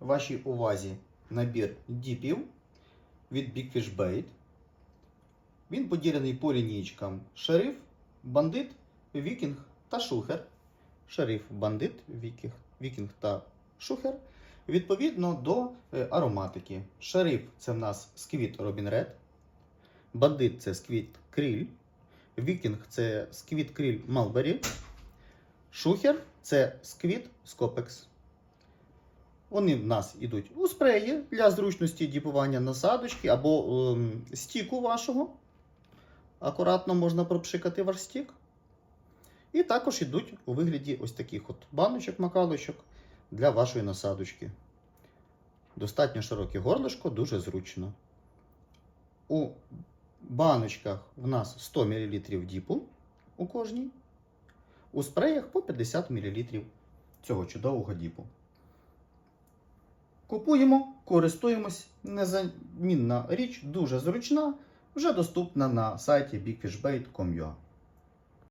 вашій увазі набір діпів від Big Bait. Він поділений по лінійкам шериф, бандит, вікінг та шухер. Шериф, бандит, вікінг, вікінг та шухер. Відповідно до е, ароматики. Шериф це в нас сквіт Робін Ред. Бандит це сквіт кріль. Вікінг це сквіт кріль Малбері. Шухер це сквіт Скопекс. Вони в нас йдуть у спреї для зручності діпування насадочки або ем, стіку вашого. Акуратно можна пропшикати ваш стік. І також йдуть у вигляді ось таких от баночок, макалочок для вашої насадочки. Достатньо широке горлишко, дуже зручно. У баночках в нас 100 мл діпу у кожній. У спреях по 50 мл цього чудового діпу. Купуємо, користуємось. Незамінна річ, дуже зручна, вже доступна на сайті bigfishbait.com.ua.